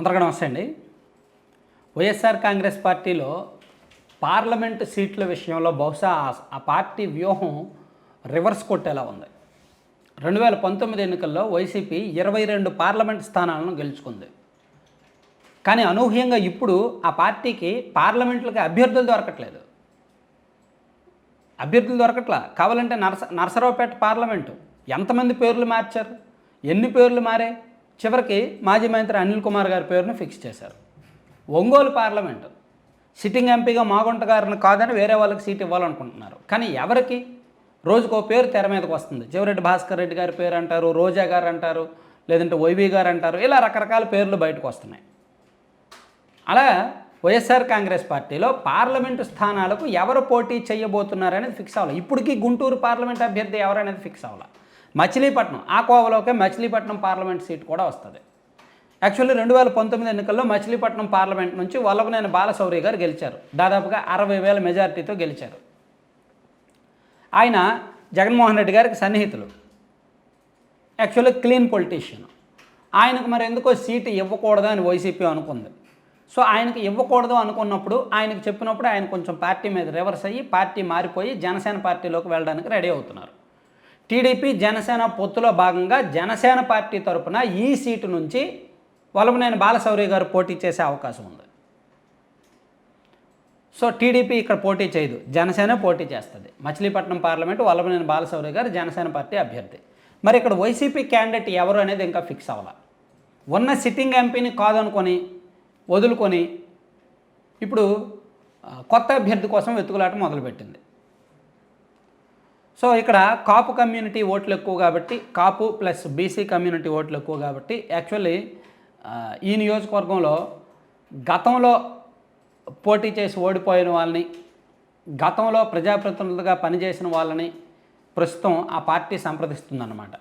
అందరికీ నమస్తే అండి. వైఎస్ఆర్ కాంగ్రెస్ పార్టీలో పార్లమెంటు సీట్ల విషయంలో బహుశా ఆ- పార్టీ వ్యూహం రివర్స్ కొట్టేలా ఉంది. రెండు వేల పంతొమ్మిది ఎన్నికల్లో వైసీపీ ఇరవై రెండు పార్లమెంట్ స్థానాలను గెలుచుకుంది. కానీ అనూహ్యంగా ఇప్పుడు ఆ పార్టీకి పార్లమెంట్లకి అభ్యర్థులు దొరకట్లేదు. అభ్యర్థులు దొరకట్లా? కావాలంటే నరస నరసరావుపేట పార్లమెంటు. ఎంతమంది పేర్లు మార్చారు? ఎన్ని పేర్లు మారే చివరికి మాజీ మంత్రి అనిల్ కుమార్ గారి పేరును ఫిక్స్ చేశారు. ఒంగోలు పార్లమెంటు సిట్టింగ్ ఎంపీగా మాగుంట గారిని కాదని వేరే వాళ్ళకి సీట్ ఇవ్వాలనుకుంటున్నారు. కానీ ఎవరికి? రోజుకో పేరు తెర మీదకి వస్తుంది. చివరెడ్డి భాస్కర్ రెడ్డి గారి పేరు అంటారు రోజా గారు అంటారు లేదంటే వైవి గారు అంటారు ఇలా రకరకాల పేర్లు బయటకు వస్తున్నాయి. అలా వైఎస్ఆర్ కాంగ్రెస్ పార్టీలో పార్లమెంటు స్థానాలకు ఎవరు పోటీ చేయబోతున్నారనేది ఫిక్స్ అవ్వాలి. ఇప్పటికీ గుంటూరు పార్లమెంట్ అభ్యర్థి ఎవరనేది ఫిక్స్ అవ్వాలి. మచిలీపట్నం ఆ కోవలోకే మచిలీపట్నం పార్లమెంట్ సీట్ కూడా వస్తుంది. యాక్చువల్లీ రెండు వేల పంతొమ్మిది ఎన్నికల్లో మచిలీపట్నం పార్లమెంట్ నుంచి వల్లభనేని బాలశౌరి గారు గెలిచారు. దాదాపుగా అరవై వేల మెజారిటీతో గెలిచారు. ఆయన జగన్మోహన్ రెడ్డి గారికి సన్నిహితులు. Actually clean politician. ఆయనకు మరి ఎందుకో సీటు ఇవ్వకూడదు అని వైసీపీ అనుకుంది. సో ఆయనకి ఇవ్వకూడదు అనుకున్నప్పుడు ఆయనకు చెప్పినప్పుడు ఆయన కొంచెం పార్టీ మీద రివర్స్ అయ్యి పార్టీ మారిపోయి జనసేన పార్టీలోకి వెళ్ళడానికి రెడీ అవుతున్నారు. టీడీపీ జనసేన పొత్తులో భాగంగా జనసేన పార్టీ తరపున ఈ సీటు నుంచి వలమనేని బాలశౌరి గారు పోటీ చేసే అవకాశం ఉంది. సో టీడీపీ ఇక్కడ పోటీ చేయదు. జనసేన పోటీ చేస్తుంది. మచిలీపట్నం పార్లమెంటు వల్లభనేని బాలశౌరి గారు జనసేన పార్టీ అభ్యర్థి. మరి ఇక్కడ వైసీపీ క్యాండిడేట్ ఎవరు అనేది ఇంకా ఫిక్స్ అవ్వాలి. ఉన్న సిట్టింగ్ ఎంపీని కాదనుకొని వదులుకొని ఇప్పుడు కొత్త అభ్యర్థి కోసం వెతుకులాట మొదలుపెట్టింది. సో ఇక్కడ కాపు కమ్యూనిటీ ఓట్లు ఎక్కువ కాబట్టి కాపు ప్లస్ బీసీ కమ్యూనిటీ ఓట్లు ఎక్కువ కాబట్టి యాక్చువల్లీ ఈ నియోజకవర్గంలో గతంలో పోటీ చేసి ఓడిపోయిన వాళ్ళని గతంలో ప్రజాప్రతినిధులుగా పనిచేసిన వాళ్ళని ప్రస్తుతం ఆ పార్టీ సంప్రదిస్తుందన్నమాట.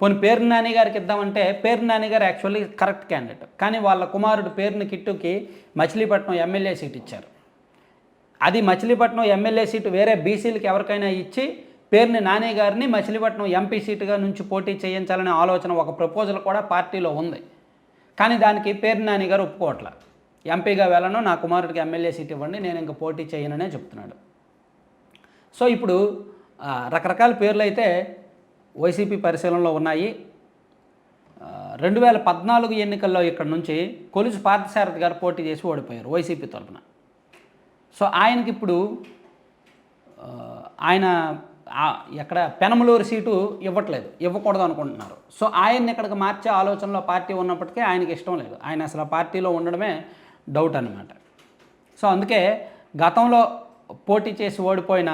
పోనీ పేరు నాని గారికి ఇద్దామంటే పేరు నాని గారు యాక్చువల్లీ కరెక్ట్ క్యాండిడేట్. కానీ వాళ్ళ కుమారుడు పేరుని కిట్టుకి మచిలీపట్నం ఎమ్మెల్యే సీట్ ఇచ్చారు. అది మచిలీపట్నం ఎమ్మెల్యే సీటు వేరే బీసీలకు ఎవరికైనా ఇచ్చి పేరుని నాని గారిని మచిలీపట్నం ఎంపీ సీటుగా నుంచి పోటీ చేయించాలనే ఆలోచన ఒక ప్రపోజల్ కూడా పార్టీలో ఉంది. కానీ దానికి పేరు నాని గారు ఒప్పుకోవట్ల. ఎంపీగా వెళ్ళను నా కుమారుడికి ఎమ్మెల్యే సీట్ ఇవ్వండి నేను ఇంకా పోటీ చేయననే చెప్తున్నాడు. సో ఇప్పుడు రకరకాల పేర్లు అయితే వైసీపీ పరిశీలనలో ఉన్నాయి. రెండు వేల పద్నాలుగు ఎన్నికల్లో ఇక్కడ నుంచి కొలుసు పార్థసారథి గారు పోటీ చేసి ఓడిపోయారు వైసీపీ తరఫున సో ఆయనకి ఇప్పుడు ఆయన ఎక్కడ పెనమలూరు సీటు ఇవ్వట్లేదు ఇవ్వకూడదు అనుకుంటున్నారు. సో ఆయన్ని ఇక్కడికి మార్చే ఆలోచనలో పార్టీ ఉన్నప్పటికీ ఆయనకి ఇష్టం లేదు. ఆయన అసలు పార్టీలో ఉండడమే డౌట్ అనమాట సో అందుకే గతంలో పోటీ చేసి ఓడిపోయిన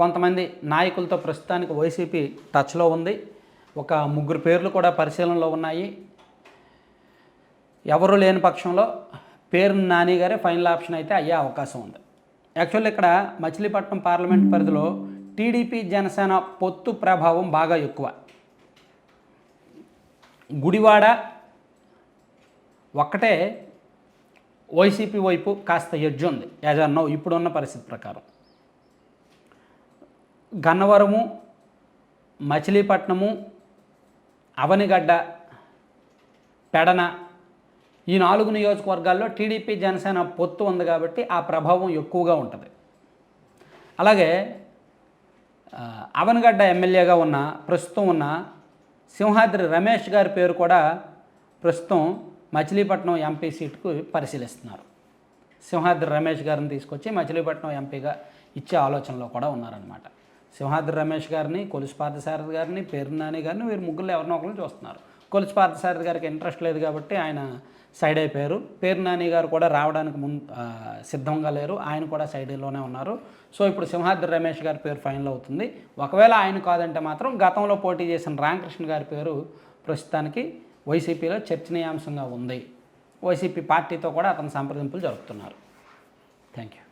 కొంతమంది నాయకులతో ప్రస్తుతానికి వైసీపీ టచ్లో ఉంది. ఒక ముగ్గురు పేర్లు కూడా పరిశీలనలో ఉన్నాయి. ఎవరు లేని పక్షంలో పేరు నాని గారే ఫైనల్ ఆప్షన్ అయితే అయ్యే అవకాశం ఉంది. యాక్చువల్లీ ఇక్కడ మచిలీపట్నం పార్లమెంట్ పరిధిలో టీడీపీ జనసేన పొత్తు ప్రభావం బాగా ఎక్కువ. గుడివాడ ఒక్కటే వైసీపీ వైపు కాస్త ఎడ్జ్ ఉంది. యాజన్నో ఇప్పుడున్న పరిస్థితి ప్రకారం. గన్నవరము మచిలీపట్నము అవనిగడ్డ పెడన ఈ నాలుగు నియోజకవర్గాల్లో టీడీపీ జనసేన పొత్తు ఉంది కాబట్టి ఆ ప్రభావం ఎక్కువగా ఉంటుంది. అలాగే అవనగడ్డ ఎమ్మెల్యేగా ఉన్న ప్రస్తుతం ఉన్న సింహాద్రి రమేష్ గారి పేరు కూడా ప్రస్తుతం మచిలీపట్నం ఎంపీ సీటుకు పరిశీలిస్తున్నారు. సింహాద్రి రమేష్ గారిని తీసుకొచ్చి మచిలీపట్నం ఎంపీగా ఇచ్చే ఆలోచనలో కూడా ఉన్నారనమాట సింహాద్రి రమేష్ గారిని కొలుసు పార్థసారథి గారిని పేరు నాని గారిని వీరు ముగ్గురు ఎవరినో ఒకరిని చూస్తున్నారు. కొలుసు పార్థసారథి గారికి ఇంట్రెస్ట్ లేదు కాబట్టి ఆయన సైడ్ అయిపోయారు. పేరు నాని గారు కూడా రావడానికి ముందు సిద్ధంగా లేరు. ఆయన కూడా సైడ్లోనే ఉన్నారు. సో ఇప్పుడు సింహాద్రి రమేష్ గారి పేరు ఫైనల్ అవుతుంది. ఒకవేళ ఆయన కాదంటే మాత్రం గతంలో పోటీ చేసిన రామకృష్ణ గారి పేరు ప్రస్తుతానికి వైసీపీలో చర్చనీయాంశంగా ఉంది. వైసీపీ పార్టీతో కూడా అతను సంప్రదింపులు జరుపుతున్నారు. Thank you